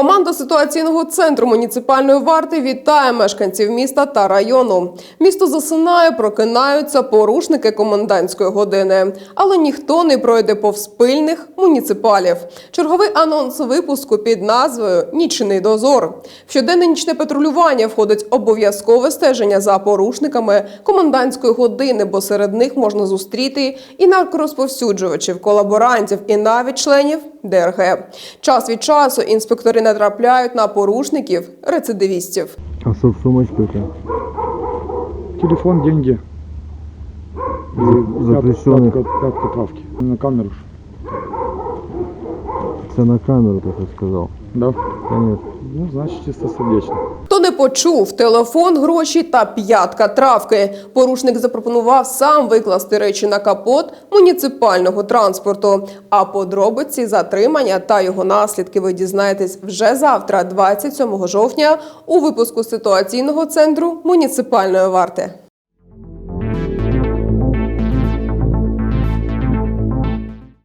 Команда ситуаційного центру муніципальної варти вітає мешканців міста та району. Місто засинає, прокинаються порушники комендантської години, але ніхто не пройде повз пильних муніципалів. Черговий анонс випуску під назвою Нічний дозор. В щоденне нічне патрулювання входить обов'язкове стеження за порушниками комендантської години, бо серед них можна зустріти і наркорозповсюджувачів, колаборантів, і навіть членів ДРГ. Час від часу інспектори натрапляють на порушників рецидивістів. А що в сумочке у? Телефон, деньги. И За- запрещенных. Пятка, пятка травки. На камеру. ж. Це на камеру так и сказал. Да? Конечно. Ну, значит, чистосердечно. Хто не почув телефон, гроші та п'ятка травки. Порушник запропонував сам викласти речі на капот муніципального транспорту. А подробиці затримання та його наслідки ви дізнаєтесь вже завтра, 27 жовтня, у випуску ситуаційного центру муніципальної варти.